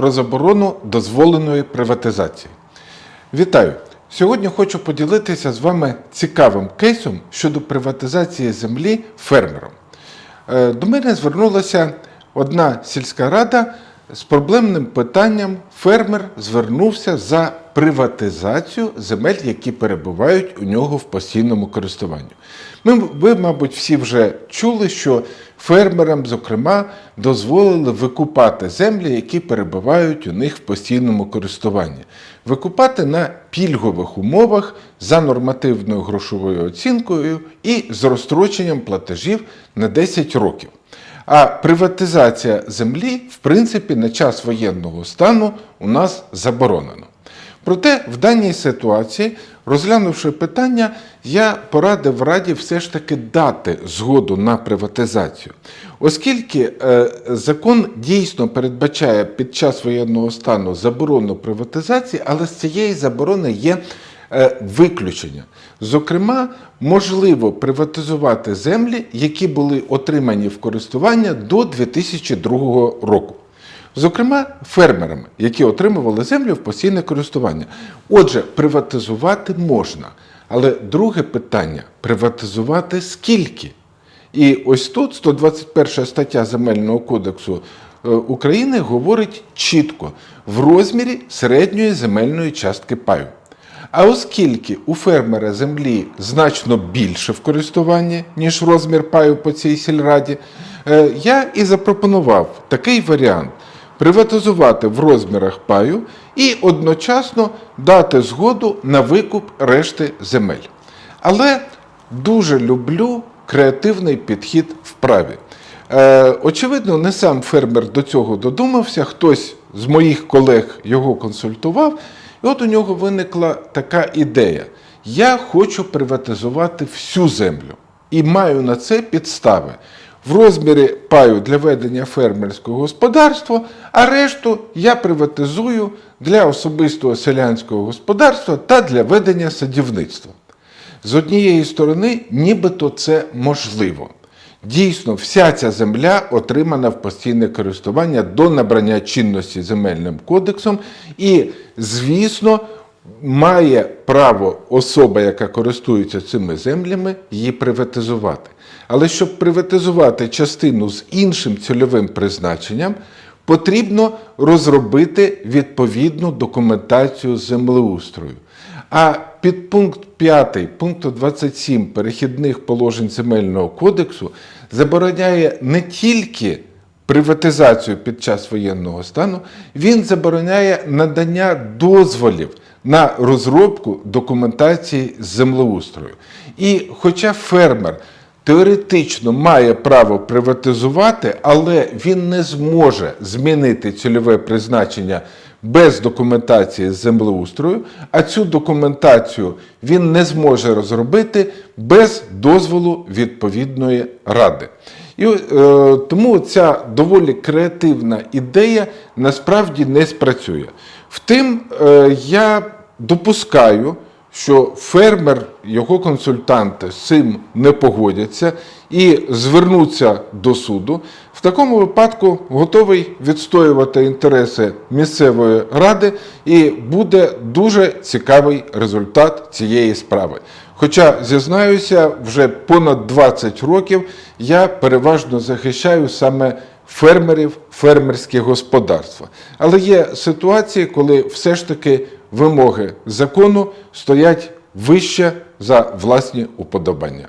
про заборону дозволеної приватизації. Вітаю! Сьогодні хочу поділитися з вами цікавим кейсом щодо приватизації землі фермером. Е, До мене звернулася одна сільська рада з проблемним питанням. Фермер звернувся за приватизацію земель, які перебувають у нього в постійному користуванні. Ми, ви, мабуть, всі вже чули, що фермерам, зокрема, дозволили викупати землі, які перебувають у них в постійному користуванні. Викупати на пільгових умовах за нормативною грошовою оцінкою і з розстроченням платежів на 10 років. А приватизація землі, в принципі, на час воєнного стану у нас заборонено. Проте в даній ситуації, розглянувши питання, я порадив Раді все ж таки дати згоду на приватизацію, оскільки е, закон дійсно передбачає під час воєнного стану заборону приватизації, але з цієї заборони є виключення. Зокрема, можливо приватизувати землі, які були отримані в користування до 2002 року. Зокрема, фермерами, які отримували землю в постійне користування. Отже, приватизувати можна. Але друге питання приватизувати скільки? І ось тут 121 стаття Земельного кодексу е, України говорить чітко в розмірі середньої земельної частки паю. А оскільки у фермера землі значно більше в користуванні, ніж розмір паю по цій сільраді, е, я і запропонував такий варіант приватизувати в розмірах паю і одночасно дати згоду на викуп решти земель. Але дуже люблю креативний підхід в праві. Е, очевидно, не сам фермер до цього додумався, хтось з моїх колег його консультував, і от у нього виникла така ідея: я хочу приватизувати всю землю і маю на це підстави. В розмірі паю для ведення фермерського господарства, а решту я приватизую для особистого селянського господарства та для ведення садівництва. З однієї сторони, нібито це можливо. Дійсно, вся ця земля отримана в постійне користування до набрання чинності земельним кодексом, і, звісно, має право особа, яка користується цими землями, її приватизувати. Але щоб приватизувати частину з іншим цільовим призначенням, потрібно розробити відповідну документацію землеустрою. А підпункт 5 пункту 27 перехідних положень земельного кодексу забороняє не тільки приватизацію під час воєнного стану, він забороняє надання дозволів на розробку документації з землеустрою. І хоча фермер теоретично має право приватизувати, але він не зможе змінити цільове призначення без документації з землеустрою, а цю документацію він не зможе розробити без дозволу відповідної ради. І е, тому ця доволі креативна ідея насправді не спрацює. Втім, е, я допускаю, що фермер, його консультанти з цим не погодяться і звернуться до суду. В такому випадку готовий відстоювати інтереси місцевої ради, і буде дуже цікавий результат цієї справи. Хоча, зізнаюся, вже понад 20 років я переважно захищаю саме фермерів, фермерські господарства. Але є ситуації, коли все ж таки вимоги закону стоять вище за власні уподобання.